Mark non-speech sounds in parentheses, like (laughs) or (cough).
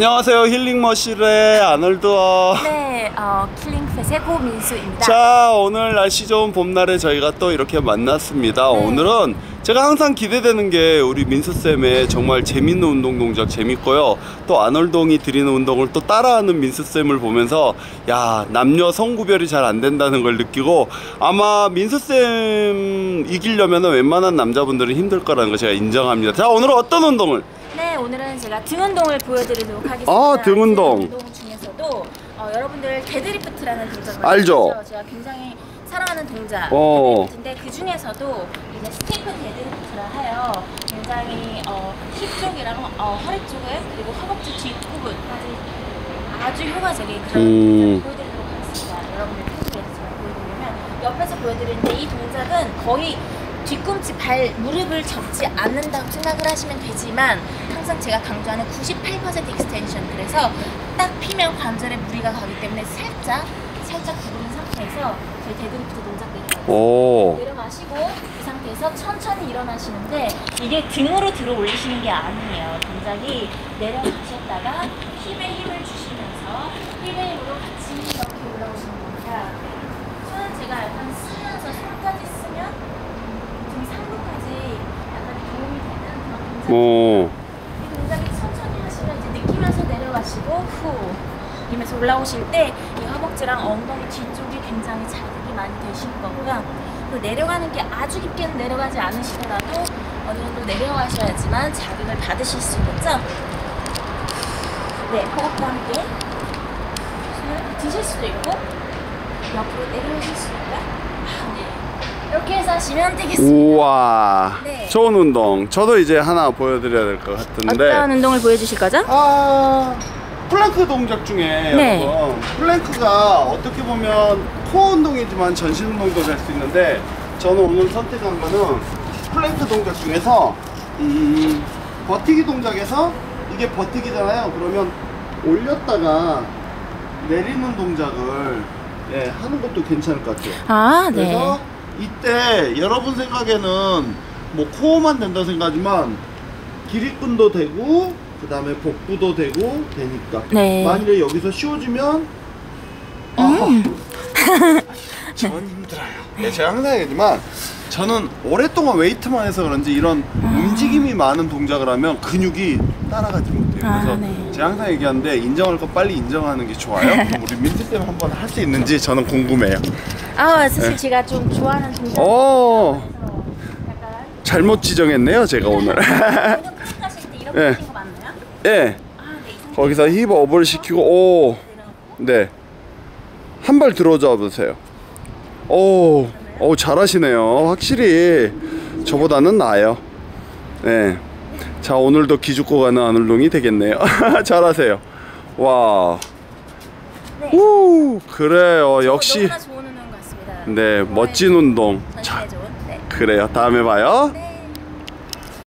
안녕하세요. 힐링머신의 아놀드어 네, 어, 킬링펫의 고민수입니다. 자 오늘 날씨 좋은 봄날에 저희가 또 이렇게 만났습니다. 네. 오늘은 제가 항상 기대되는 게 우리 민수쌤의 정말 재밌는 운동 동작 재밌고요. 또 아놀동이 드리는 운동을 또 따라하는 민수쌤을 보면서 야 남녀 성구별이 잘 안 된다는 걸 느끼고 아마 민수쌤 이기려면 웬만한 남자분들은 힘들 거라는 거 제가 인정합니다. 자 오늘은 어떤 운동을 네, 오늘은 제가 등 운동을 보여드리도록 하겠습니다. 아, 등 운동. 등 운동 중에서도 어, 여러분들 데드리프트라는 동작을 알죠? 아시죠? 제가 굉장히 사랑하는 동작 어. 데드리프트인데 그 중에서도 이제 스테이크 데드리프트라 하여 굉장히 어, 힙 쪽이랑 어, 허리 쪽을 그리고 허벅지 뒷부분까지 아주 효과적인 그런 음. 동작을 보여드리도록 하겠습니다. 여러분들 페이스북에서 제가 보여드리면 옆에서 보여드리는데 이 동작은 거의 뒤꿈치 발 무릎을 접지 않는다고 생각을 하시면 되지만 항상 제가 강조하는 98% 익스텐션 그래서 딱 피면 관절에 무리가 가기 때문에 살짝 살짝 구부린 상태에서 저희 데드리프트 동작들이 오 내려가시고 그 상태에서 천천히 일어나시는데 이게 등으로 들어 올리시는 게 아니에요. 동작이 내려가셨다가 힙에 힘을 주시면서 힙의 힘으로 같이 이렇게 올라오시는 겁니다. 손은 제가 약간 쓰면서 손까지 쓰면 등 상부까지 약간 도움이 되는 그런 동작. 오. 이 동작이 천천히 하시면 이제 느끼면서 내려가시고 후 이면서 올라오실 때 이 허벅지랑 엉덩이 뒤쪽이 굉장히 자극이 많이 되실 거고요. 그 내려가는 게 아주 깊게는 내려가지 않으시더라도 어느 정도 내려가셔야지만 자극을 받으실 수 있겠죠? 네, 호흡과 함께 손을 드실 수도 있고 옆으로 내려오실 수 있고요. 아, 네. 이렇게 해서 하시면 되겠습니다. 우와 네. 좋은 운동 저도 이제 하나 보여드려야 될 것 같은데 어떤 운동을 보여주실 거죠? 아 플랭크 동작 중에 네. 여러분 플랭크가 어떻게 보면 코어 운동이지만 전신 운동도 될 수 있는데 저는 오늘 선택한 거는 플랭크 동작 중에서 음, 버티기 동작에서 이게 버티기잖아요 그러면 올렸다가 내리는 동작을 예, 하는 것도 괜찮을 것 같아요 아, 그래서 이때 여러분 생각에는 뭐 코어만 된다 생각하지만 기립근도 되고 그 다음에 복부도 되고 되니까 네. 만일에 여기서 쉬워지면 아, 음. 전 (laughs) 힘들어요 네, 제가 항상 얘기하지만 저는 오랫동안 웨이트만 해서 그런지 이런 움직임이 많은 동작을 하면 근육이 따라가지 못해요 아, 그래서 네. 제가 항상 얘기하는데 인정할 거 빨리 인정하는 게 좋아요 (laughs) 그럼 우리 민트 쌤 한번 할 수 있는지 저는 궁금해요 아 사실 네. 제가 좀 좋아하는 동작. 오 약간 잘못 지정했네요 제가 오늘 (laughs) 네. 거 맞나요? 예 아, 네. 이 상태. 거기서 힙 업을 시키고 오 네 한 발 들어줘 보세요 오, 오 잘하시네요 확실히 저보다는 나아요 네 자 오늘도 기죽고 가는 아놀동이 되겠네요 (laughs) 잘하세요 와 네. 우, 그래요 역시. 네 멋진 운동 좋은. 네. 그래요 다음에 봐요 네.